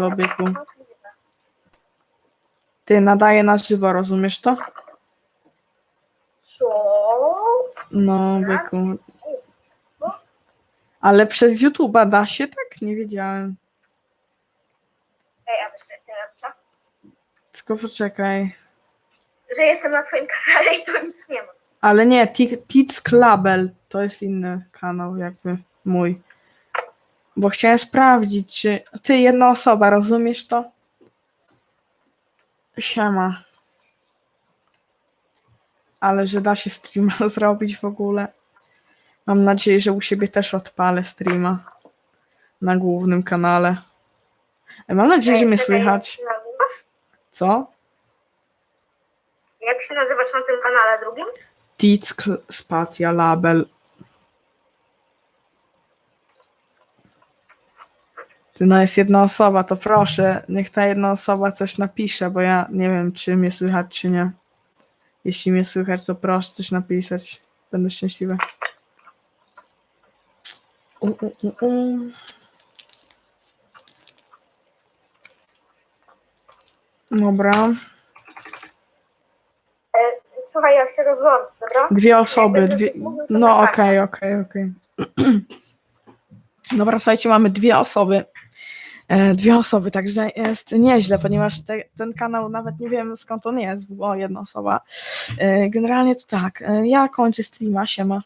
żywo, byku. Ty nadaje na żywo, rozumiesz to? Co? No, byku. Ale przez YouTube'a da się? Tak, nie wiedziałem. Ej, a wiesz co jest najlepsze? Tylko poczekaj. Że jestem na twoim kanale i to nic nie ma. Ale nie, Ti- Tits Clubel to jest inny kanał, jakby mój. Bo chciałem sprawdzić, czy ty jedna osoba, rozumiesz to? Siema. Ale że da się streama zrobić w ogóle. Mam nadzieję, że u siebie też odpalę streama na głównym kanale. E, Mam nadzieję, że mnie słychać. Co? Jak się nazywasz na tym kanale drugim? Tits Cl- Spacja Label. Ty no jest jedna osoba, to proszę, niech ta jedna osoba coś napisze, bo ja nie wiem, czy mnie słychać, czy nie. Jeśli mnie słychać, to proszę coś napisać. Będę szczęśliwa. Dobra. E, słuchaj, jak się rozłączę, dobra? Dwie osoby, dwie... No okej, okej, okej. Dobra, słuchajcie, mamy dwie osoby. E, Dwie osoby, także jest nieźle, ponieważ te, ten kanał nawet nie wiem skąd on jest, bo jedna osoba. E, Generalnie to tak, e, ja kończę streama, siema.